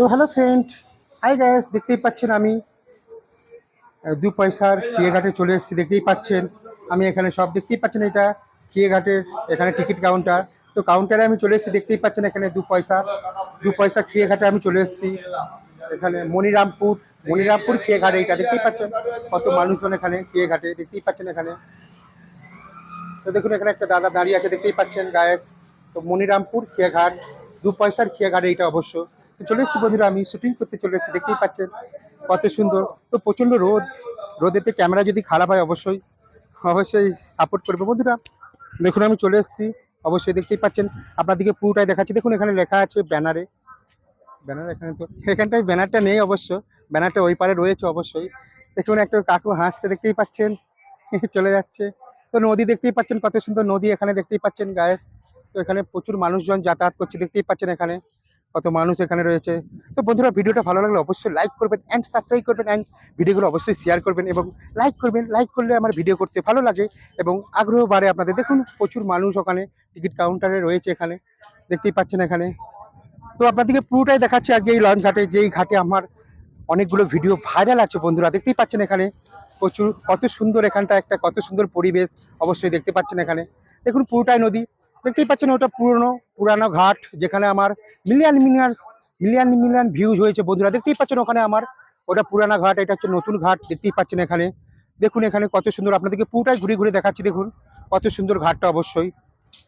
তো hello friend hi gas দেখতেই পাচ্ছেন আমি দু পয়সার ঘাটে চলে এসেছি, দেখতেই পাচ্ছেন। আমি এখানে সব দেখতেই পাচ্ছেন এটা ঘাটের এখানে টিকিট কাউন্টার তো কাউন্টারে আমি চলে এসেছি, দেখতেই পাচ্ছেন এখানে দু পয়সা দু পয়সা ঘাটে আমি চলে এসেছি। এখানে মনিরামপুর মনিরামপুর ঘাটে এটা দেখতেই পাচ্ছেন, কত মানুষজন এখানে ঘাটে, দেখতেই পাচ্ছেন এখানে। তো দেখুন, এখানে একটা দাদা দাঁড়িয়ে আছে, দেখতেই পাচ্ছেন গায়েস তো মনিরামপুর খেয়াঘাট দু পয়সার খেয়াঘাট এইটা অবশ্য। তো চলে এসেছি বন্ধুরা, আমি শুটিং করতে চলে এসেছি, দেখতেই পাচ্ছেন কত সুন্দর। তো প্রচণ্ড রোদ, রোদেতে ক্যামেরা যদি খারাপ হয় অবশ্যই অবশ্যই সাপোর্ট করবে। বন্ধুরা, দেখুন আমি চলে এসেছি, অবশ্যই দেখতেই পাচ্ছেন, আপনাদেরকে পুরোটাই দেখাচ্ছি। দেখুন এখানে লেখা আছে ব্যানারে, ব্যানার এখানে তো এখানটায় ব্যানারটা নেই অবশ্য, ব্যানারটা ওই পারে রয়েছে অবশ্যই। দেখুন একটা কাকু হাসছে, দেখতেই পাচ্ছেন, চলে যাচ্ছে। তো নদী দেখতেই পাচ্ছেন, কত সুন্দর নদী এখানে দেখতেই পাচ্ছেন গায়েস তো এখানে প্রচুর মানুষজন যাতায়াত করছে, দেখতেই পাচ্ছেন এখানে। কত মানুষ এখানে রয়েছে। তো বন্ধুরা, ভিডিওটা ভালো লাগলে অবশ্যই লাইক করবেন অ্যান্ড সাবস্ক্রাইব করবেন অ্যান্ড ভিডিওগুলো অবশ্যই শেয়ার করবেন এবং লাইক করবেন। লাইক করলে আমার ভিডিও করতে ভালো লাগে এবং আগ্রহ বাড়ে আপনাদের। দেখুন, প্রচুর মানুষ ওখানে টিকিট কাউন্টারে রয়েছে এখানে। দেখতেই পাচ্ছেন এখানে। তো আপনাদেরকে পুরোটাই দেখাচ্ছি আজকে এই লঞ্চ ঘাটে। যেই ঘাটে আমার অনেকগুলো ভিডিও ভাইরাল আছে বন্ধুরা, দেখতেই পাচ্ছেন এখানে। প্রচুর, কত সুন্দর এখানটা একটা, কত সুন্দর পরিবেশ অবশ্যই দেখতে পাচ্ছেন এখানে। দেখুন, পুরোটাই নদী। দেখতেই পাচ্ছেন ওটা পুরনো, পুরানো ঘাট, যেখানে আমার million million million million views হয়েছে বন্ধুরা। দেখতেই পাচ্ছেন ওখানে আমার ওটা পুরানা ঘাট, এটা হচ্ছে নতুন ঘাট, দেখতেই পাচ্ছেন এখানে। দেখুন এখানে কত সুন্দর, আপনাদেরকে পুরোটাই ঘুরে ঘুরে দেখাচ্ছি, দেখুন। কত সুন্দর ঘাটটা অবশ্যই।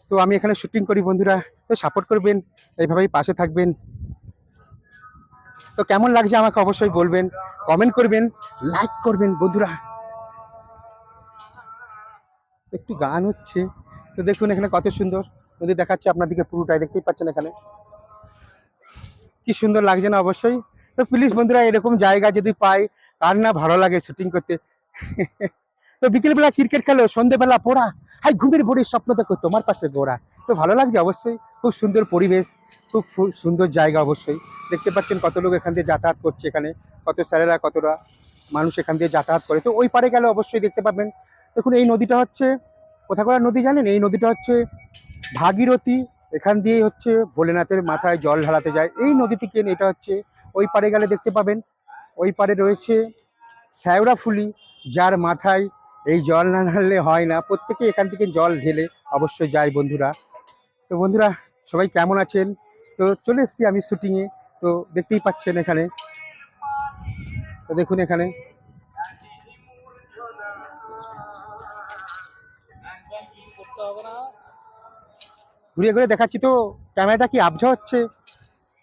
তো আমি এখানে শুটিং করি বন্ধুরা, তো সাপোর্ট করবেন, এইভাবেই পাশে থাকবেন। তো কেমন লাগছে আমাকে অবশ্যই বলবেন কমেন্ট করবেন লাইক করবেন বন্ধুরা। একটু গান হচ্ছে। তো দেখুন এখানে কত সুন্দর। নদী দেখাচ্ছে আপনাদেরকে পুরোটাই, দেখতেই পাচ্ছেন এখানে। কি সুন্দর লাগছে না অবশ্যই। তো প্লিজ বন্ধুরা, এরকম জায়গা যদি পাই আর না ভালো লাগে শুটিং করতে? তো বিকেলবেলা ক্রিকেট খেলো, সন্ধেবেলা পড়া, হাই ঘুমের ভোরের স্বপ্ন দেখো, তোমার পাশে গোড়া। তো ভালো লাগছে অবশ্যই। খুব সুন্দর পরিবেশ, খুব সুন্দর জায়গা অবশ্যই। দেখতে পাচ্ছেন কত লোক এখান দিয়ে যাতায়াত করছে এখানে, কত স্যারেরা কতটা মানুষ এখান দিয়ে যাতায়াত করে। তো ওই পারে গেলে অবশ্যই দেখতে পাবেন। দেখুন এই নদীটা হচ্ছে কোথাকার নদী জানেন? এই নদীটা হচ্ছে ভাগীরথী, এখান দিয়ে হচ্ছে ভোলেনাথের মাথায় জল ঢালাতে যায়। এই নদী থেকে এটা হচ্ছে ওই পারে গেলে দেখতে পাবেন। ওই পারে রয়েছে শ্যাওড়াফুলি যার মাথায় এই জল না ঢাললে হয় না। প্রত্যেকে এখান থেকে জল ঢেলে অবশ্যই যায় বন্ধুরা। তো বন্ধুরা, সবাই কেমন আছেন? তো চলে এসেছি আমি শুটিংয়ে। তো দেখতেই পাচ্ছেন এখানে। তো দেখুন এখানে। ঘুরিয়ে ঘুরে দেখাচ্ছি তো, ক্যামেরাটা কি আবঝা হচ্ছে?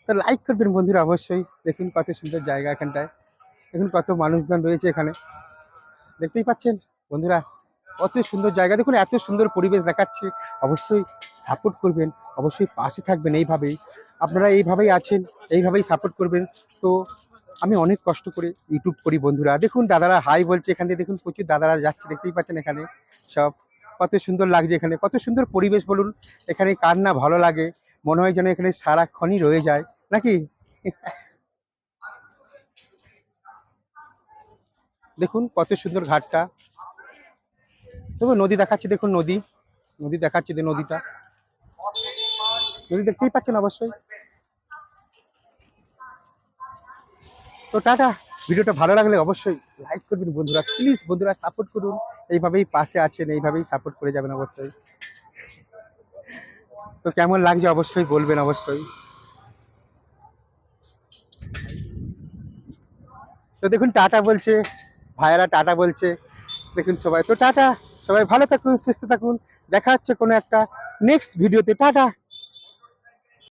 তো লাইক করবেন বন্ধুরা অবশ্যই। দেখুন কত সুন্দর জায়গা এখানটায়। দেখুন কত মানুষজন রয়েছে এখানে। দেখতেই পাচ্ছেন বন্ধুরা, কত সুন্দর জায়গা। দেখুন এত সুন্দর পরিবেশ দেখাচ্ছে। অবশ্যই সাপোর্ট করবেন। অবশ্যই পাশে থাকবেন এইভাবেই। আপনারা এইভাবেই আছেন, এইভাবেই সাপোর্ট করবেন। তো আমি অনেক কষ্ট করে ইউটিউব করি বন্ধুরা। দেখুন দাদারা হাই বলছে এখান থেকে দেখুন প্রচুর দাদারা যাচ্ছে। দেখতেই পাচ্ছেন এখানে সব। কত সুন্দর লাগছে এখানে, কত সুন্দর পরিবেশ বলুন। এখানে কার না ভালো লাগে, মনে হয় যেন এখানে সারাক্ষণই রয়ে যায়, নাকি? দেখুন কত সুন্দর ঘাটটা। তবে নদী দেখাচ্ছি, দেখুন নদী। নদী দেখাচ্ছি যে নদীটা। নদী দেখতেই পাচ্ছেন অবশ্যই। তো টাটা। ভিডিওটা ভালো লাগলে অবশ্যই লাইক করবেন বন্ধুরা। প্লিজ বন্ধুরা সাপোর্ট করুন। এইভাবেই পাশে আছেন, এইভাবেই সাপোর্ট করে যাবেন অবশ্যই। তো কেমন লাগছে অবশ্যই বলবেন অবশ্যই। তো দেখুন টাটা বলছে, ভাইয়ারা টাটা বলছে। দেখুন সবাই, তো টাটা। সবাই ভালো থাকুন, সুস্থ থাকুন। দেখা হচ্ছে কোনো একটা নেক্সট ভিডিওতে টাটা।